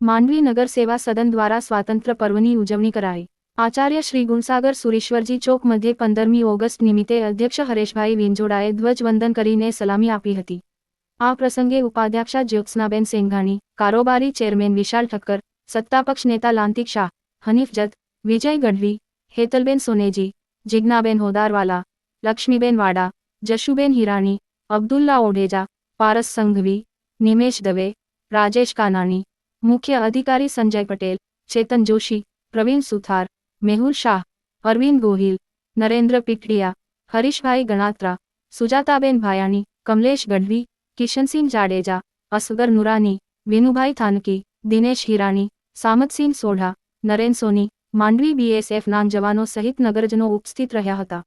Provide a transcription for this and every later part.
માંડવી નગર સેવા સદન દ્વારા સ્વાતંત્ર્ય પર્વની ઉજવણી કરાઈ. આચાર્ય શ્રી ગુણસાગર સુરેશ્વરજી ચોક મધ્યે પંદરમી ઓગસ્ટ નિમિત્તે અધ્યક્ષ હરેશભાઈ વિંજોડાએ ધ્વજવંદન કરીને સલામી આપી હતી. આ પ્રસંગે ઉપાધ્યક્ષા જ્યોત્સનાબેન સેંઘાણી, કારોબારી ચેરમેન વિશાલ ઠક્કર, સત્તાપક્ષ નેતા લાંતિક શાહ, હનીફ જત, વિજય ગઢવી, હેતલબેન સોનેજી, જિજ્ઞાબેન હોદારવાલા, લક્ષ્મીબેન વાડા, જશુબેન હિરાણી, અબ્દુલ્લા ઓઢેજા, પારસ સંઘવી, નિમેશ દવે, રાજેશ કાનાણી મુખ્ય અધિકારી સંજય પટેલ, ચેતન જોશી, પ્રવીણ સુથાર, મેહુલ શાહ, અરવિંદ ગોહિલ, નરેન્દ્ર પીકડિયા હરીશભાઈ ગણાત્રા, સુજાતાબેન ભાયાણી, કમલેશ ગઢવી, કિશનસિંહ જાડેજા, અસગર નુરાની, વિનુભાઈ થાનકી, દિનેશ હિરાણી, સામતસિંહ સોઢા, નરેન સોની, માંડવી બીએસએફના જવાનો સહિત નગરજનો ઉપસ્થિત રહ્યા હતા.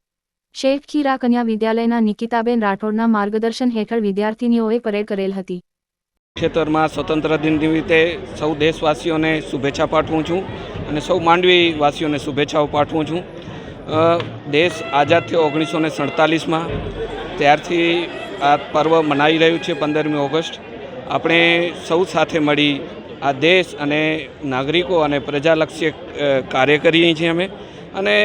શેખ ખીરા કન્યા વિદ્યાલયના નિકિતાબેન રાઠોડના માર્ગદર્શન હેઠળ વિદ્યાર્થીનીઓએ પરેડ કરેલ હતી. ક્ષેત્રમાં સ્વતંત્ર દિન નિમિત્તે સૌ દેશવાસીઓને શુભેચ્છા પાઠવું છું અને સૌ માંડવીવાસીઓને શુભેચ્છાઓ પાઠવું છું. દેશ આઝાદ થયો ઓગણીસો ને સડતાલીસમાં. ત્યારથી આ પર્વ મનાવી રહ્યું છે પંદરમી ઓગસ્ટ. આપણે સૌ સાથે મળી આ દેશ અને નાગરિકો અને પ્રજાલક્ષી કાર્ય કરીએ છીએ અમે. અને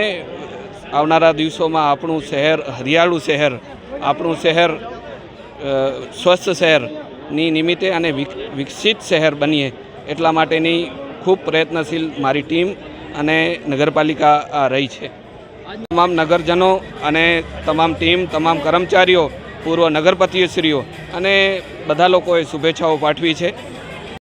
આવનારા દિવસોમાં આપણું શહેર, હરિયાળું શહેર, આપણું શહેર સ્વસ્થ સ્વસ્થ શહેરની નિમિત્તે અને વિક- વિકસિત શહેર બનીએ એટલા માટેની ખૂબ પ્રયત્નશીલ મારી ટીમ અને નગરપાલિકા રહી છે. તમામ નગરજનો અને તમામ ટીમ, તમામ કર્મચારીઓ, પૂર્વ નગરપતિશ્રીઓ અને બધા લોકોએ શુભેચ્છાઓ પાઠવી છે.